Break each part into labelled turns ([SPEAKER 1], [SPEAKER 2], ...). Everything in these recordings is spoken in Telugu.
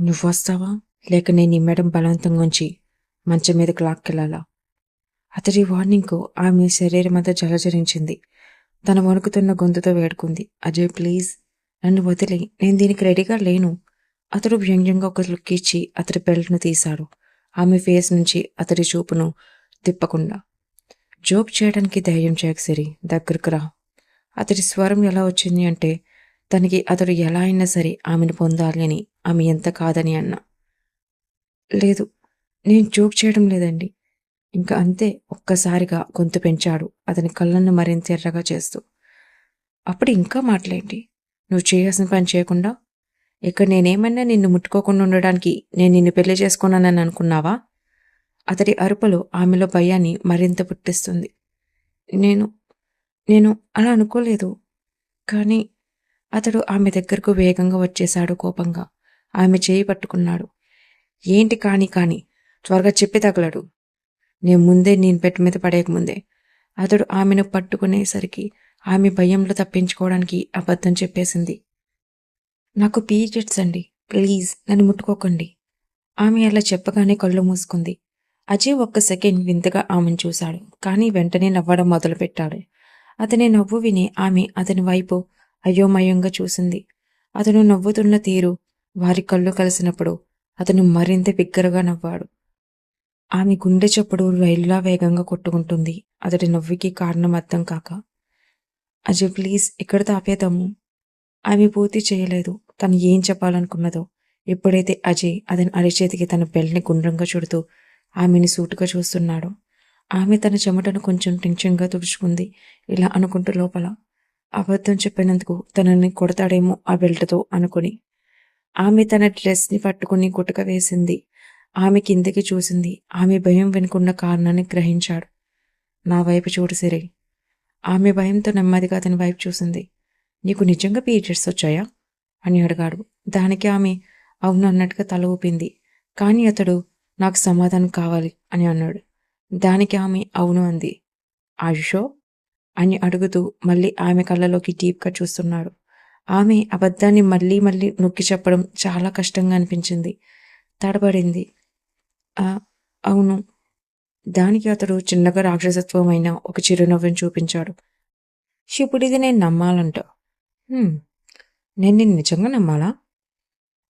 [SPEAKER 1] నువ్వు వస్తావా? లేక నేను ఈ మేడం బలవంతంగుంచి మంచం మీదకు లాక్కెళ్ళాలా? అతడి వార్నింగ్కు ఆమె శరీరం అంతా జలజరించింది తన వణుకుతున్న గొంతుతో వేడుకుంది. అజయ్ ప్లీజ్ నన్ను వదిలి నేను దీనికి రెడీగా లేను. అతడు వ్యంగ్యంగా ఒక లుక్ ఇచ్చి అతడి బెల్ట్ను తీశాడు. ఆమె ఫేస్ నుంచి అతడి చూపును తిప్పకుండా. జోక్ చేయడానికి ధైర్యం చేయక సిరి దగ్గరకు రా. అతడి స్వరం ఎలా వచ్చింది అంటే తనకి అతడు ఎలా అయినా సరే ఆమెను పొందాలి అని ఆమె ఎంత కాదని అన్నా. లేదు నేను జోక్ చేయడం లేదండి. ఇంకా అంతే ఒక్కసారిగా గొంతు పెంచాడు అతని కళ్ళను మరింత ఎర్రగా చేస్తూ. అప్పుడు ఇంకా మాటలేంటి నువ్వు చేయాల్సిన పని చేయకుండా? ఇక్కడ నేనేమన్నా నిన్ను ముట్టుకోకుండా ఉండడానికి నేను నిన్ను పెళ్ళి చేసుకున్నానని అనుకున్నావా? అతడి అరుపులు ఆమెలో భయాన్ని మరింత పుట్టిస్తుంది. నేను నేను అలా అనుకోలేదు. కానీ అతడు ఆమె దగ్గరకు వేగంగా వచ్చేశాడు కోపంగా. ఆమె చేయి పట్టుకున్నాడు. ఏంటి కాని కాని త్వరగా చెప్పి తగలడు. నేను ముందే నేను పెట్టి మీద పడేయకముందే అతడు ఆమెను పట్టుకునేసరికి ఆమె భయంలో తప్పించుకోవడానికి అబద్ధం చెప్పేసింది. నాకు పీరియడ్స్ అండి. ప్లీజ్ నన్ను ముట్టుకోకండి. ఆమె అలా చెప్పగానే కళ్ళు మూసుకుంది. అజయ్ ఒక్క సెకండ్ వింతగా ఆమెను చూశాడు. కానీ వెంటనే నవ్వడం మొదలుపెట్టాడు. అతని నవ్వు విని ఆమె అతని వైపు అయోమయంగా చూసింది. అతను నవ్వుతున్న తీరు వారి కళ్ళు కలిసినప్పుడు అతను మరింత బిగ్గరగా నవ్వాడు. ఆమె గుండె చప్పుడు రైలులా వేగంగా కొట్టుకుంటుంది. అతడి నవ్వుకి కారణం అర్థం కాక అజయ్ ప్లీజ్ ఇక్కడ తాపేద్దాము? ఆమె పూర్తి చేయలేదు. తను ఏం చెప్పాలనుకున్నదో. ఎప్పుడైతే అజయ్ అతని అరిచేతికి తన బెల్ట్ని గుండ్రంగా చుడుతూ ఆమెని సూటుగా చూస్తున్నాడు ఆమె తన చెమటను కొంచెం టెన్షన్గా తుడుచుకుంది. ఇలా అనుకుంటూ లోపల అబద్ధం చెప్పినందుకు తనని కొడతాడేమో ఆ బెల్ట్తో అనుకుని. ఆమె తన డ్రెస్ని పట్టుకుని గుటక వేసింది. ఆమె కిందకి చూసింది. ఆమె భయం వెనుకున్న కారణాన్ని గ్రహించాడు. నా వైపు చూడు సిరి. ఆమె భయంతో నెమ్మదిగా అతని వైపు చూసింది. నీకు నిజంగా పీరియడ్స్ వచ్చాయా? అని అడిగాడు. దానికి ఆమె అవును అన్నట్టుగా తల ఊపింది. కానీ అతడు నాకు సమాధానం కావాలి అని అన్నాడు. దానికి ఆమె అవును అంది. ఆయుషో అని అడుగుతూ మళ్ళీ ఆమె కళ్ళలోకి డీప్గా చూస్తున్నాడు. ఆమె అబద్ధాన్ని మళ్ళీ మళ్ళీ నొక్కి చెప్పడం చాలా కష్టంగా అనిపించింది. తడబడింది. అవును. దానికి అతడు చిన్నగా రాక్షసత్వమైన ఒక చిరునవ్వును చూపించాడు. ఇప్పుడు ఇది నేను నమ్మాలంట. నేను నిన్ను నిజంగా నమ్మాలా?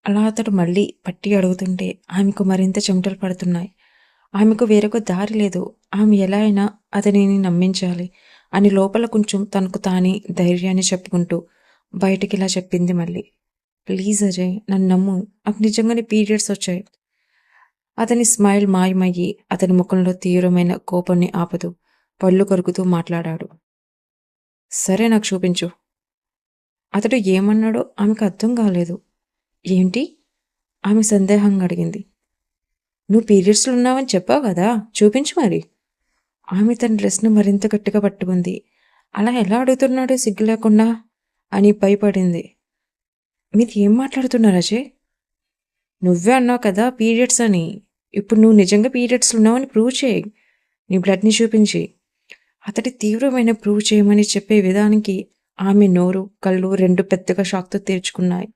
[SPEAKER 1] అలా అతడు మళ్ళీ పట్టి అడుగుతుంటే ఆమెకు మరింత చెమటలు పడుతున్నాయి. ఆమెకు వేరొక దారి లేదు. ఆమె ఎలా అయినా అతనిని నమ్మించాలి. అని లోపల కొంచెం తనకు తానే ధైర్యాన్ని చెప్పుకుంటూ బయటికి ఇలా చెప్పింది మళ్ళీ. ప్లీజ్ అజయ్ నన్ను నమ్ము. నాకు నిజంగానే పీరియడ్స్ వచ్చాయి. అతని స్మైల్ మాయమయ్యి అతని ముఖంలో తీవ్రమైన కోపాన్ని ఆపదు. పళ్ళు కొరుకుతూ మాట్లాడాడు. సరే నాకు చూపించు. అతడు ఏమన్నాడో ఆమెకు అర్థం కాలేదు. ఏంటి? ఆమె సందేహంగా అడిగింది. నువ్వు పీరియడ్స్లో ఉన్నావని చెప్పావు కదా. చూపించు మరి. ఆమె తన డ్రెస్ను మరింత గట్టిగా పట్టుకుంది. అలా ఎలా అడుగుతున్నాడో సిగ్గు లేకుండా? అని భయపడింది. మీది ఏం మాట్లాడుతున్నారు అజయ్? నువ్వే అన్నావు కదా పీరియడ్స్ అని. ఇప్పుడు నువ్వు నిజంగా పీరియడ్స్లో ఉన్నావని ప్రూవ్ చేయి. నీ బ్లడ్ని చూపించి. అతడి తీవ్రమైన ప్రూవ్ చేయమని చెప్పే విధానికి ఆమె నోరు కళ్ళు రెండు పెద్దగా షాక్తో తీర్చుకున్నాయి.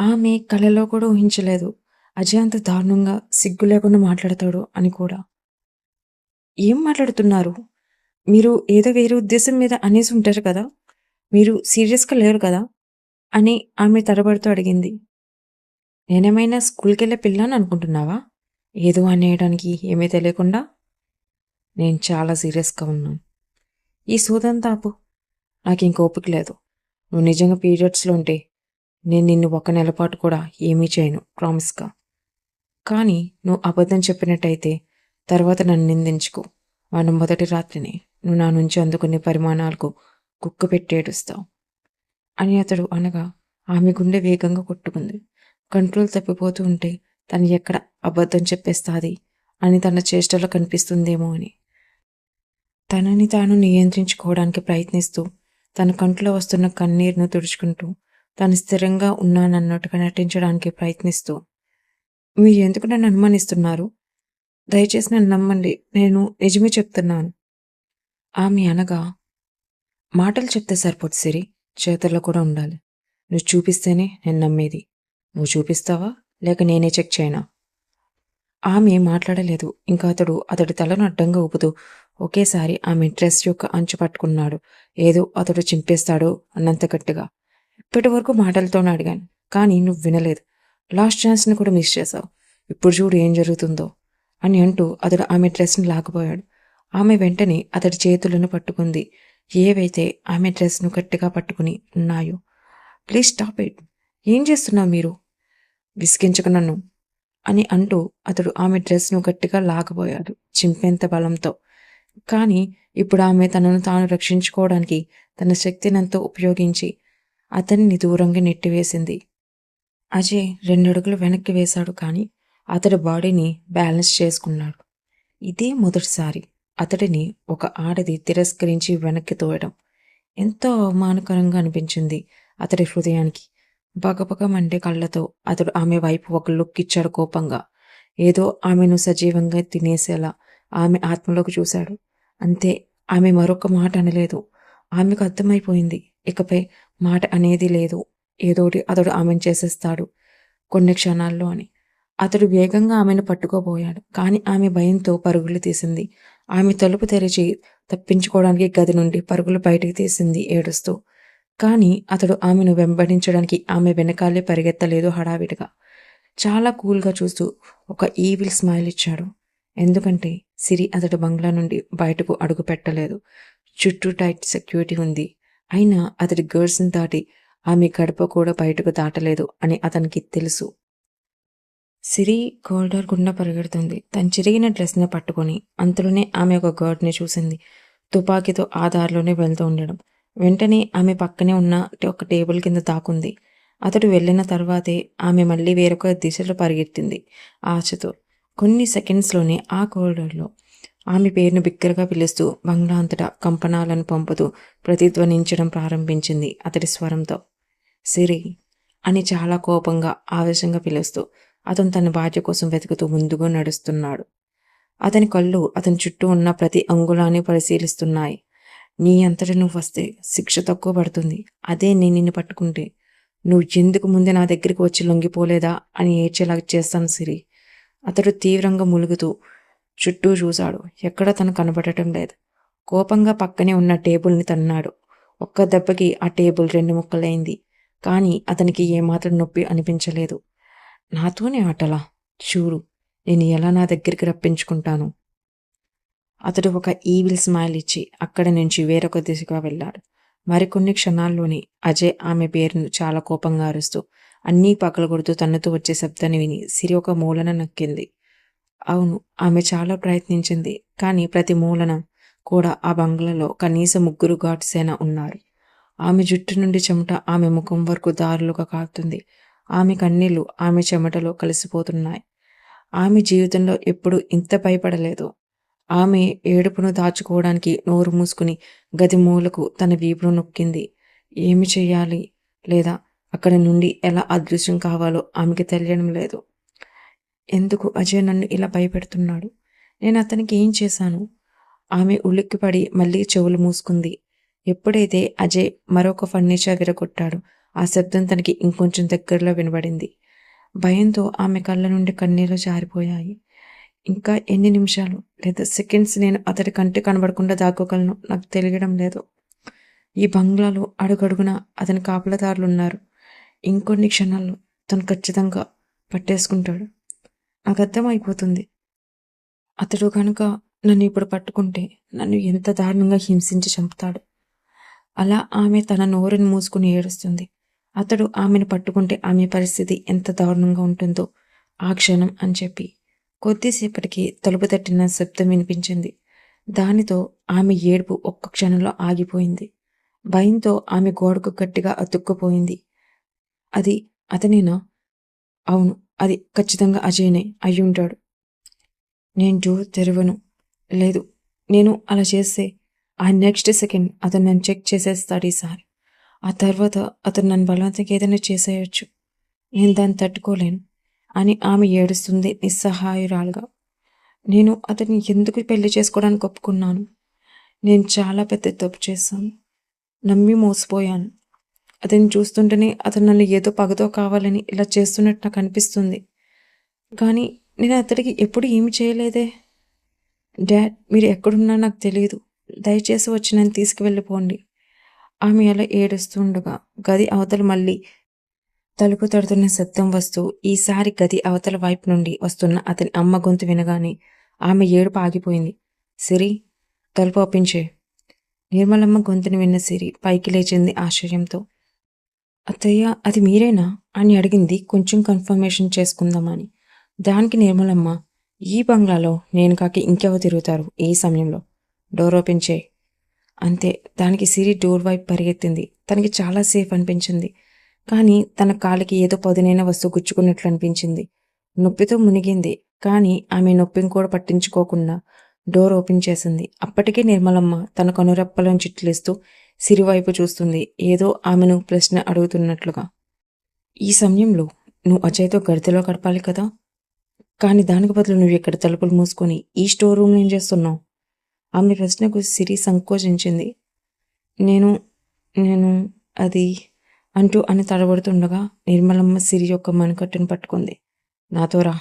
[SPEAKER 1] ఆమె కలలో కూడా ఊహించలేదు. అజయ్ అంత దారుణంగా సిగ్గు లేకుండా మాట్లాడతాడు అని కూడా. ఏం మాట్లాడుతున్నారు? మీరు ఏదో వేరే ఉద్దేశం మీద అనేసి ఉంటారు కదా? మీరు సీరియస్గా లేరు కదా? అని ఆమె తడబడుతూ అడిగింది. నేనేమైనా స్కూల్కి వెళ్ళే పిల్లని అనుకుంటున్నావా? ఏదో అనేయడానికి ఏమీ తెలియకుండా? నేను చాలా సీరియస్గా ఉన్నాను. ఈ సూదంతా ఆపు నాకు ఇంక ఓపిక లేదు. నువ్వు నిజంగా పీరియడ్స్లో ఉంటే నేను నిన్ను ఒక నెల పాటు కూడా ఏమీ చేయను ప్రామిస్గా. కానీ నువ్వు అబద్ధం చెప్పినట్టయితే తర్వాత నన్ను నిందించుకో. మన మొదటి రాత్రిని నువ్వు నా నుంచి అందుకునే పరిమాణాలకు కుక్క పెట్టి ఏడుస్తావు. అని అతడు అనగా ఆమె గుండె వేగంగా కొట్టుకుంది. కంట్రోల్ తప్పిపోతూ ఉంటే తను ఎక్కడ అబద్ధం చెప్పేస్తాది అని తన చేష్టలో కనిపిస్తుందేమో అని. తనని తాను నియంత్రించుకోవడానికి ప్రయత్నిస్తూ తన కంట్లో వస్తున్న కన్నీరును తుడుచుకుంటూ తను స్థిరంగా ఉన్నానన్నట్టుగా నటించడానికి ప్రయత్నిస్తూ మీరు ఎందుకు నన్ను అనుమానిస్తున్నారు? దయచేసి నన్ను నమ్మండి. నేను నిజమే చెప్తున్నాను. ఆమె అనగా మాటలు చెప్తే సరిపోదు సిరి. చేతల్లో కూడా ఉండాలి. నువ్వు చూపిస్తేనే నేను నమ్మేది. నువ్వు చూపిస్తావా? లేక నేనే చెక్ చేయనా? ఆమె మాట్లాడలేదు. ఇంకా అతడు అతడి తలను అడ్డంగా ఊపుతూ ఒకేసారి ఆమె డ్రెస్ యొక్క అంచు పట్టుకున్నాడు. ఏదో అతడు చింపేస్తాడో అన్నంత గట్టిగా. ఇప్పటి వరకు మాటలతోనే అడిగాను. కానీ నువ్వు వినలేదు. లాస్ట్ ఛాన్స్ని కూడా మిస్ చేశావు. ఇప్పుడు చూడు ఏం జరుగుతుందో. అని అంటూ అతడు ఆమె డ్రెస్ని లాగబోయాడు ఆమె వెంటనే అతడి చేతులను పట్టుకుంది. ఏవైతే ఆమె డ్రెస్ను గట్టిగా పట్టుకుని ఉన్నాయో ప్లీజ్ స్టాప్ ఇట్. ఏం చేస్తున్నావు మీరు? విసిగించకు నన్ను అని అంటూ అతడు ఆమె డ్రెస్ను గట్టిగా లాగబోయాడు చింపేంత బలంతో. కానీ ఇప్పుడు ఆమె తనను తాను రక్షించుకోవడానికి తన శక్తినంతో ఉపయోగించి అతన్ని దూరంగా నెట్టివేసింది. అజయ్ రెండడుగులు వెనక్కి వేశాడు కానీ అతడి బాడీని బ్యాలెన్స్ చేసుకున్నాడు. ఇదే మొదటిసారి అతడిని ఒక ఆడది తిరస్కరించి వెనక్కి తోయడం. ఎంతో అవమానకరంగా అనిపించింది అతడి హృదయానికి. బగబగ మండే కళ్ళతో అతడు ఆమె వైపు ఒక లుక్ ఇచ్చాడు కోపంగా. ఏదో ఆమెను సజీవంగా తినేసేలా ఆమె ఆత్మలోకి చూశాడు. అంతే ఆమె మరొక మాట అనలేదు. ఆమెకు అర్థమైపోయింది. ఇకపై మాట అనేది లేదు. ఏదోటి అతడు ఆమెను చేసేస్తాడు. కొన్ని క్షణాల్లో అని. అతడు వేగంగా ఆమెను పట్టుకోబోయాడు. కానీ ఆమె భయంతో పరుగులు తీసింది. ఆమె తలుపు తెరిచి తప్పించుకోవడానికి గది నుండి పరుగులు బయటికి తీసింది ఏడుస్తూ. కానీ అతడు ఆమెను వెంబడించడానికి ఆమె వెనకాలే పరిగెత్తలేదు హడావిడిగా. చాలా కూల్గా చూస్తూ ఒక ఈవిల్ స్మైల్ ఇచ్చాడు. ఎందుకంటే సిరి అతడు బంగ్లా నుండి బయటకు అడుగు పెట్టలేదు. చుట్టూ టైట్ సెక్యూరిటీ ఉంది. అయినా అతడి గర్ల్స్ని దాటి ఆమె గడప కూడా బయటకు దాటలేదు అని అతనికి తెలుసు. సిరి కోల్డర్ గుండా పరిగెడుతుంది. తను చిరిగిన డ్రెస్ని పట్టుకొని అంతలోనే ఆమె ఒక గర్డ్ని చూసింది. తుపాకీతో ఆ దారిలోనే వెళ్తూ ఉండడం. వెంటనే ఆమె పక్కనే ఉన్న ఒక టేబుల్ కింద దాకుంది అతడు వెళ్ళిన తర్వాతే ఆమె మళ్ళీ వేరొక దిశలో పరిగెత్తింది. ఆశతో. కొన్ని సెకండ్స్లోనే ఆ కోరిడర్లో ఆమె పేరును బిగ్గరగా పిలుస్తూ బంగ్లా అంతటా కంపనాలను పంపుతూ ప్రతిధ్వనించడం ప్రారంభించింది అతడి స్వరంతో. సిరి అని చాలా కోపంగా ఆవేశంగా పిలుస్తూ అతను తన భార్య కోసం వెతుకుతూ ముందుగా నడుస్తున్నాడు. అతని కళ్ళు అతని చుట్టూ ఉన్న ప్రతి అంగుళాన్ని పరిశీలిస్తున్నాయి. నీ అంతటి నువ్వు వస్తే శిక్ష తక్కువ పడుతుంది. అదే నేను నిన్ను పట్టుకుంటే. నువ్వు ఎందుకు ముందే నా దగ్గరికి వచ్చి లొంగిపోలేదా అని ఏడ్చేలాగా చేస్తాను సిరి. అతడు తీవ్రంగా ములుగుతూ చుట్టూ చూశాడు. ఎక్కడ తను కనబడటం లేదు. కోపంగా పక్కనే ఉన్న టేబుల్ని తన్నాడు. ఒక్క దెబ్బకి ఆ టేబుల్ రెండు ముక్కలైంది. కానీ అతనికి ఏమాత్రం నొప్పి అనిపించలేదు. నాతోనే ఆటలా? చూడు నేను ఎలా నా దగ్గరికి రప్పించుకుంటాను? అతడు ఒక ఈవిల్ స్మైల్ ఇచ్చి అక్కడి నుంచి వేరొక దిశగా వెళ్ళాడు. మరికొన్ని క్షణాల్లోనే అజయ్ ఆమె పేరును చాలా కోపంగా అరుస్తూ అన్నీ పగలగొడుతూ తనతో వచ్చే శబ్దాన్ని విని సిరి ఒక మూలన నక్కింది. అవును ఆమె చాలా ప్రయత్నించింది కానీ ప్రతి మూలన కూడా ఆ బంగ్లాలో కనీసం ముగ్గురు ఘాట్ సేన ఉన్నారు. ఆమె జుట్టు నుండి చెమట ఆమె ముఖం వరకు దారులుగా కారుతుంది. ఆమె కన్నీళ్ళు ఆమె చెమటలో కలిసిపోతున్నాయి. ఆమె జీవితంలో ఎప్పుడు ఇంత భయపడలేదు. ఆమె ఏడుపును దాచుకోవడానికి నోరు మూసుకుని గది మూలకు తన వీపును నొక్కింది. ఏమి చేయాలి లేదా అక్కడి నుండి ఎలా అదృశ్యం కావాలో ఆమెకి తెలియడం లేదు. ఎందుకు అజయ్ నన్ను ఇలా భయపెడుతున్నాడు? నేను అతనికి ఏం చేశాను? ఆమె ఉలిక్కిపడి మళ్ళీ చెవులు మూసుకుంది. ఎప్పుడైతే అజయ్ మరొక ఫర్నిచర్ విరగొట్టాడు ఆ శబ్దం తనకి ఇంకొంచెం దగ్గరలో వినబడింది. భయంతో ఆమె కళ్ళ నుండి కన్నీళ్ళు జారిపోయాయి. ఇంకా ఎన్ని నిమిషాలు లేదా సెకండ్స్ నేను అతడి కంటి కనబడకుండా దాక్కోగలను నాకు తెలియడం లేదు. ఈ బంగ్లాలో అడుగడుగున అతని కాపలదారులు ఉన్నారు ఇంకొన్ని క్షణాల్లో తను ఖచ్చితంగా పట్టేసుకుంటాడు. నాకు అర్థమైపోతుంది. అతడు కనుక నన్ను ఇప్పుడు పట్టుకుంటే నన్ను ఎంత దారుణంగా హింసించి చంపుతాడు? అలా ఆమె తన నోరుని మూసుకుని ఏడుస్తుంది. అతడు ఆమెను పట్టుకుంటే ఆమె పరిస్థితి ఎంత దారుణంగా ఉంటుందో ఆ క్షణం అని చెప్పి. కొద్దిసేపటికి తలుపు తట్టిన శబ్దం వినిపించింది. దానితో ఆమె ఏడుపు ఒక్క క్షణంలో ఆగిపోయింది. భయంతో ఆమె గోడకు గట్టిగా అతుక్కుపోయింది. అది అతనేనా? అవును అది ఖచ్చితంగా అజయ్నే అయ్యుంటాడు నేను డోర్ తెరవను. లేదు నేను అలా చేస్తే ఆ నెక్స్ట్ సెకండ్ అతను నన్ను చెక్ చేసేస్తాడు ఈసారి ఆ తర్వాత అతను నన్ను బలవంతంగా ఏదైనా చేసేయచ్చు. నేను దాన్ని తట్టుకోలేను అని ఆమె ఏడుస్తుంది నిస్సహాయురాలుగా. నేను అతన్ని ఎందుకు పెళ్ళి చేసుకోవడానికి ఒప్పుకున్నాను? నేను చాలా పెద్ద తప్పు చేశాను. నమ్మి మోసపోయాను. అతన్ని చూస్తుంటేనే అతను నన్ను ఏదో పగతో కావాలని ఇలా చేస్తున్నట్టు నాకు అనిపిస్తుంది. కానీ నేను అతడికి ఎప్పుడు ఏమి చేయలేదే? డాడ్ మీరు ఎక్కడున్నా నాకు తెలియదు దయచేసి వచ్చి నన్ను తీసుకువెళ్ళిపోండి. ఆమె అలా ఏడుస్తుండగా గది అవతల మళ్ళీ తలుపు తడుతున్న శబ్దం వస్తూ ఈసారి గది అవతల వైపు నుండి వస్తున్న అతని అమ్మ గొంతు వినగానే ఆమె ఏడుపు ఆగిపోయింది. సిరి తలుపు ఒప్పించే నిర్మలమ్మ గొంతుని విన్న సిరి పైకి లేచింది ఆశ్చర్యంతో. అత్తయ్య అది మీరేనా? అని అడిగింది కొంచెం కన్ఫర్మేషన్ చేసుకుందామని. దానికి నిర్మలమ్మ ఈ బంగ్లాలో నేను కాకి ఇంకెవరు తిరుగుతారు ఈ సమయంలో? డోర్ ఓపెన్ చేయి. అంతే దానికి సిరి డోర్ వైపు పరిగెత్తింది. తనకి చాలా సేఫ్ అనిపించింది. కానీ తన కాలికి ఏదో పదునైన వస్తువు గుచ్చుకున్నట్లు అనిపించింది. నొప్పితో మునిగింది కానీ ఆమె నొప్పిని కూడా పట్టించుకోకుండా డోర్ ఓపెన్ చేసింది. అప్పటికే నిర్మలమ్మ తన కనురెప్పలను చిట్లిస్తూ సిరి వైపు చూస్తుంది. ఏదో ఆమెను ప్రశ్న అడుగుతున్నట్లుగా. ఈ సమయంలో నువ్వు అజయ్తో గడితలో గడపాలి కదా? కానీ దానికి బదులు నువ్వు ఇక్కడ తలుపులు మూసుకొని ఈ స్టోర్ రూమ్ ఏం చేస్తున్నావు? ఆమె ప్రశ్నకు సిరి సంకోచించింది. నేను నేను అది అంటూ అని తడబడుతుండగా నిర్మలమ్మ సిరి యొక్క మణికట్టును పట్టుకుంది. నాతోరా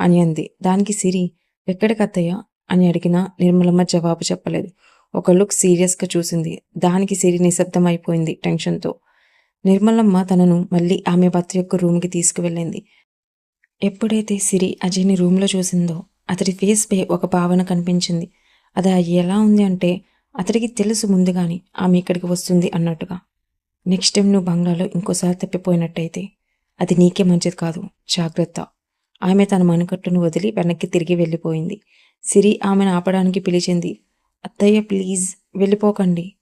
[SPEAKER 1] అని అంది. దానికి సిరి ఎక్కడికత్తయ్య అని అడిగినా నిర్మలమ్మ జవాబు చెప్పలేదు. ఒక లుక్ సీరియస్గా చూసింది. దానికి సిరి నిశ్శబ్దం అయిపోయింది టెన్షన్తో. నిర్మలమ్మ తనను మళ్ళీ ఆమె భర్త యొక్క రూమ్కి తీసుకువెళ్ళింది. ఎప్పుడైతే సిరి అజయ్ని రూమ్లో చూసిందో అతడి ఫేస్పై ఒక భావన కనిపించింది. అది ఎలా ఉంది అంటే అతడికి తెలుసు ముందుగాని ఆమె ఇక్కడికి వస్తుంది అన్నట్టుగా. నెక్స్ట్ టైం నువ్వు బంగ్లాలో ఇంకోసారి తప్పిపోయినట్టయితే అది నీకే మంచిది కాదు. జాగ్రత్త. ఆమె తన మణికట్టును వదిలి వెనక్కి తిరిగి వెళ్ళిపోయింది. సిరి ఆమెను ఆపడానికి పిలిచింది. అత్తయ్య ప్లీజ్ వెళ్ళిపోకండి.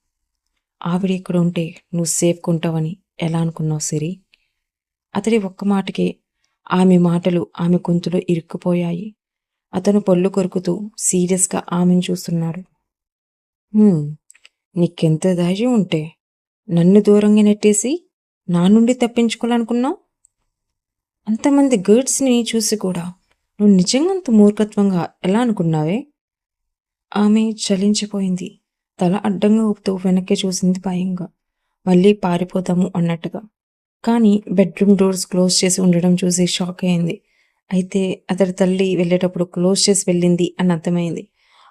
[SPEAKER 1] ఆవిడ ఇక్కడ ఉంటే నువ్వు సేఫ్గా ఉంటావని ఎలా అనుకున్నావు సిరి? అతడి ఒక్క మాటకే ఆమె మాటలు ఆమె గొంతులో ఇరుక్కుపోయాయి. అతను పళ్ళు కొరుకుతూ సీరియస్గా ఆమెను చూస్తున్నాడు. నీకెంత ధైర్యం ఉంటే నన్ను దూరంగా నెట్టేసి నా నుండి తప్పించుకోవాలనుకున్నావు? అంతమంది గర్డ్స్ని చూసి కూడా నువ్వు నిజంగా అంత మూర్ఖత్వంగా ఎలా అనుకున్నావే? ఆమె చలించిపోయింది. తల అడ్డంగా ఊపుతూ వెనక్కి చూసింది భయంగా. మళ్ళీ పారిపోతాము అన్నట్టుగా. కానీ బెడ్రూమ్ డోర్స్ క్లోజ్ చేసి ఉండడం చూసి షాక్ అయింది. అయితే అతడి తల్లి వెళ్ళేటప్పుడు క్లోజ్ చేసి వెళ్ళింది అని అర్థమైంది.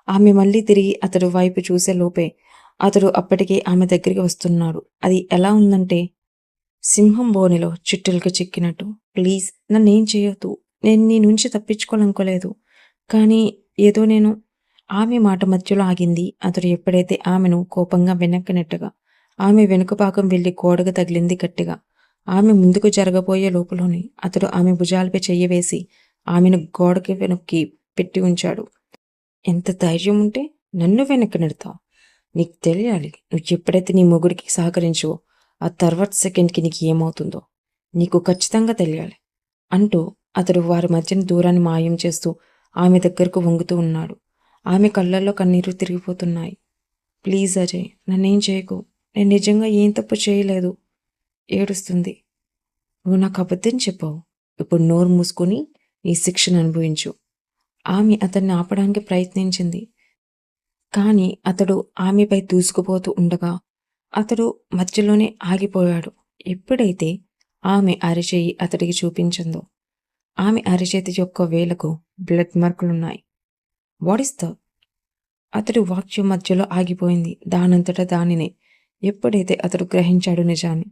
[SPEAKER 1] ఆమె మళ్ళీ తిరిగి అతడు వైపు చూసే లోపే అతడు అప్పటికే ఆమె దగ్గరికి వస్తున్నాడు. అది ఎలా ఉందంటే సింహం బోనిలో చిట్టులకు చిక్కినట్టు ప్లీజ్ నన్నేం చేయొద్దు. నేను నీ నుంచి తప్పించుకోవాలనుకోలేదు. కానీ ఏదో నేను ఆమె మాట మధ్యలో ఆగింది. అతడు ఎప్పుడైతే ఆమెను కోపంగా వెనక్కినట్టుగా ఆమె వెనుక భాగం వెళ్ళి గోడకు తగిలింది గట్టిగా. ఆమె ముందుకు జరగబోయే లోపులోనే అతడు ఆమె భుజాలపై చెయ్యి వేసి ఆమెను గోడకి వెనక్కి పెట్టి ఉంచాడు. ఎంత ధైర్యం ఉంటే నన్ను వెనక్కి నెడతావు నీకు తెలియాలి నువ్వు ఎప్పుడైతే నీ మొగుడికి సహకరించువో ఆ తర్వాత సెకండ్కి నీకు ఏమవుతుందో. నీకు ఖచ్చితంగా తెలియాలి అంటూ అతడు వారి మధ్యన దూరాన్ని మాయం చేస్తూ ఆమె దగ్గరకు వంగుతూ ఉన్నాడు. ఆమె కళ్ళల్లో కన్నీరు తిరిగిపోతున్నాయి. ప్లీజ్ అజయ్ నన్నేం చేయకు. నేను నిజంగా ఏం తప్పు చేయలేదు. ఏడుస్తుంది. నువ్వు నాకు అబద్ధం చెప్పావు. ఇప్పుడు నోరు మూసుకొని నీ శిక్షను అనుభవించు. ఆమె అతన్ని ఆపడానికి ప్రయత్నించింది. కానీ అతడు ఆమెపై దూసుకుపోతూ ఉండగా అతడు మధ్యలోనే ఆగిపోయాడు. ఎప్పుడైతే ఆమె అరిచేయి అతడికి చూపించిందో ఆమె అరిచేతి యొక్క వేలకు బ్లడ్ మార్కులున్నాయి. వాడిస్తా అతడు వాక్యం మధ్యలో ఆగిపోయింది. దానంతట దానినే ఎప్పుడైతే అతడు గ్రహించాడు నిజాన్ని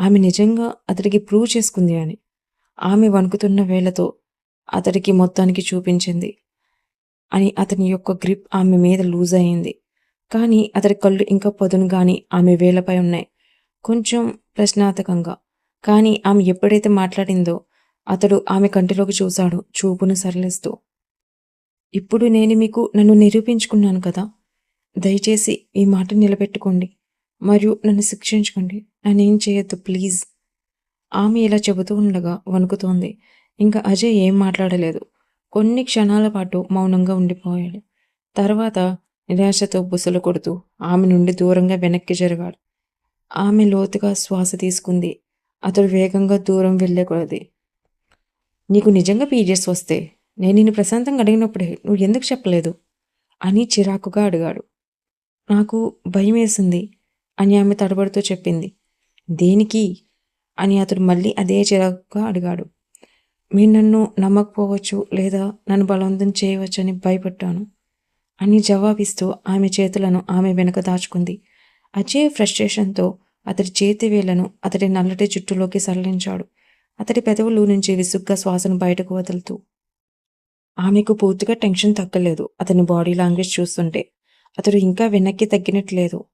[SPEAKER 1] ఆమె నిజంగా అతడికి ప్రూవ్ చేసుకుంది అని. ఆమె వణుకుతున్న వేళతో అతడికి మొత్తానికి చూపించింది అని అతని యొక్క గ్రిప్ ఆమె మీద లూజ్ అయింది కానీ అతడి కళ్ళు ఇంకా పదునుగాని ఆమె వేలపై ఉన్నాయి. కొంచెం ప్రశ్నార్థకంగా. కానీ ఆమె ఎప్పుడైతే మాట్లాడిందో అతడు ఆమె కంటిలోకి చూశాడు చూపును సరళిస్తూ. ఇప్పుడు నేను మీకు నన్ను నిరూపించుకున్నాను కదా. దయచేసి ఈ మాట నిలబెట్టుకోండి. మరియు నన్ను శిక్షించుకోండి. నన్నేం చేయొద్దు ప్లీజ్. ఆమె ఇలా చెబుతూ ఉండగా వణుకుతోంది. ఇంకా అజయ్ ఏం మాట్లాడలేదు. కొన్ని క్షణాల పాటు మౌనంగా ఉండిపోయాడు. తర్వాత నిరాశతో బుసలు కొడుతూ ఆమె నుండి దూరంగా వెనక్కి జరిగాడు. ఆమె లోతుగా శ్వాస తీసుకుంది. అతడు వేగంగా దూరం వెళ్ళే కొలది నీకు నిజంగా పీరియడ్స్ వస్తే నేను నిన్ను ప్రశాంతంగా అడిగినప్పుడే నువ్వు ఎందుకు చెప్పలేదు? అని చిరాకుగా అడిగాడు. నాకు భయం వేసింది అని ఆమె తడబడుతూ చెప్పింది. దేనికి? అని అతడు మళ్ళీ అదే చిరాకుగా అడిగాడు. మీరు నన్ను నమ్మకపోవచ్చు లేదా నన్ను బలవంతం చేయవచ్చని భయపడ్డాను అని జవాబిస్తూ ఆమె చేతులను ఆమె వెనక దాచుకుంది. అజయ్ ఫ్రస్ట్రేషన్తో అతడి చేతి వేళ్ళను అతడి నల్లటి జుట్టులోకి సరళించాడు అతడి పెదవులు నుంచి విసుగ్గా శ్వాసను బయటకు వదులుతూ. ఆమెకు పూర్తిగా టెన్షన్ తగ్గలేదు అతని బాడీ లాంగ్వేజ్ చూస్తుంటే. అతడు ఇంకా వెనక్కి తగ్గినట్లేదు.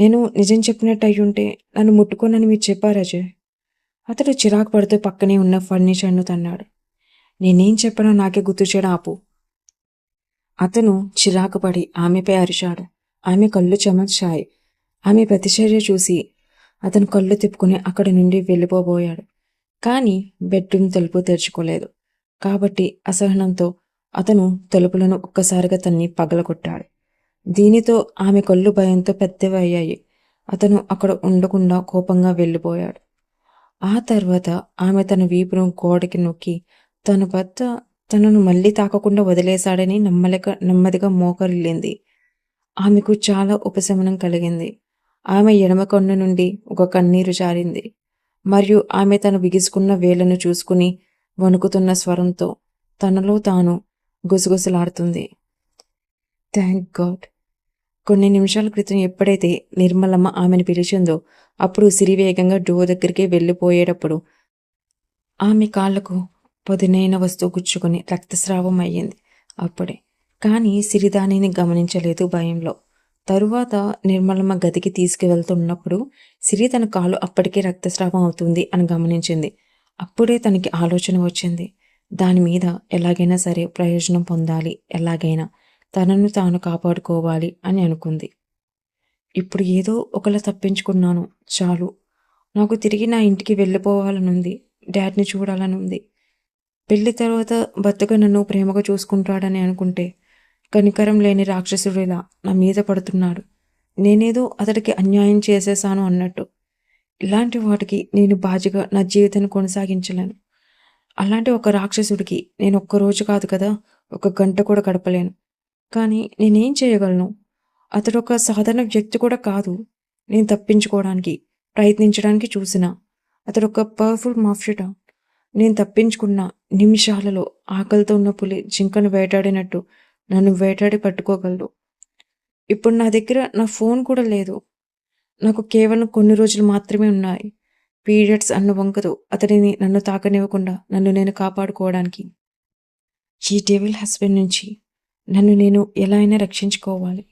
[SPEAKER 1] నేను నిజం చెప్పినట్టు అయ్యుంటే నన్ను ముట్టుకోనని మీరు చెప్పారు అజయ్ అతడు చిరాకు పడుతూ పక్కనే ఉన్న ఫర్నిచర్ను తన్నాడు. నేనేం చెప్పానో నాకే గుర్తు చేయడం ఆపు. అతను చిరాకు పడి ఆమెపై అరిచాడు. ఆమె కళ్ళు చెమర్చాయి. ఆమె ప్రతిచర్య చూసి అతను కళ్ళు తిప్పుకుని అక్కడి నుండి వెళ్ళిపోబోయాడు. కానీ బెడ్రూమ్ తలుపు తెరుచుకోలేదు. కాబట్టి అసహనంతో అతను తలుపులను ఒక్కసారిగా తన్ని పగలగొట్టాడు. దీనితో ఆమె కళ్ళు భయంతో పెద్దవి అయ్యాయి అతను అక్కడ ఉండకుండా కోపంగా వెళ్ళిపోయాడు. ఆ తర్వాత ఆమె తన వీపును గోడకి నొక్కి తన భర్త తనను మళ్ళీ తాకకుండా వదిలేశాడని నమ్మలేక నెమ్మదిగా మోకరిల్లింది. ఆమెకు చాలా ఉపశమనం కలిగింది. ఆమె ఎడమ కన్ను నుండి ఒక కన్నీరు జారింది. మరియు ఆమె తను బిగుసుకున్న వేళ్ళను చూసుకుని వణుకుతున్న స్వరంతో తనలో తాను గుసగుసలాడుతుంది. థ్యాంక్ గాడ్ కొన్ని నిమిషాల క్రితం ఎప్పుడైతే నిర్మలమ్మ ఆమెను పిలిచిందో అప్పుడు సిరి వేగంగా డోర్ దగ్గరికి వెళ్ళిపోయేటప్పుడు ఆమె కాళ్ళకు పదునైన వస్తువు గుచ్చుకుని రక్తస్రావం అయ్యింది అప్పుడే. కానీ సిరిదానిని గమనించలేదు భయంలో. తరువాత నిర్మలమ్మ గదికి తీసుకువెళ్తున్నప్పుడు సిరి తన కాలు అప్పటికే రక్తస్రావం అవుతుంది అని గమనించింది. అప్పుడే తనకి ఆలోచన వచ్చింది. దాని మీద ఎలాగైనా సరే ప్రయోజనం పొందాలి ఎలాగైనా. తనను తాను కాపాడుకోవాలి అని అనుకుంది. ఇప్పుడు ఏదో ఒకలా తప్పించుకున్నాను. చాలు. నాకు తిరిగి నా ఇంటికి వెళ్ళిపోవాలనుంది. డాడ్ని చూడాలనుంది. పెళ్ళి తర్వాత భర్తగా నన్ను ప్రేమగా చూసుకుంటాడని అనుకుంటే కనికరం లేని రాక్షసుడిలా నా మీద పడుతున్నాడు. నేనేదో అతడికి అన్యాయం చేసేశాను అన్నట్టు. ఇలాంటి వాటికి నేను బాధ్యగా నా జీవితాన్ని కొనసాగించలేను. అలాంటి ఒక రాక్షసుడికి నేను ఒక్క రోజు కాదు కదా ఒక గంట కూడా గడపలేను. కానీ నేనేం చేయగలను? అతడు ఒక సాధారణ వ్యక్తి కూడా కాదు. నేను తప్పించుకోవడానికి ప్రయత్నించడానికి చూసిన. అతడు ఒక పవర్ఫుల్ మాఫియా నేను తప్పించుకున్న నిమిషాలలో ఆకలితో ఉన్న పులి జింకను వేటాడినట్టు నన్ను వేటాడి పట్టుకోగలడు ఇప్పుడు నా దగ్గర నా ఫోన్ కూడా లేదు. నాకు కేవలం కొన్ని రోజులు మాత్రమే ఉన్నాయి. పీరియడ్స్ అన్న వంకతో అతడిని నన్ను తాకనివ్వకుండా నన్ను నేను కాపాడుకోవడానికి. ఈ డెవిల్ హస్బెండ్ నుంచి నన్ను నేను ఎలా అయినా రక్షించుకోవాలి.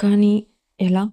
[SPEAKER 1] కానీ ఎలా?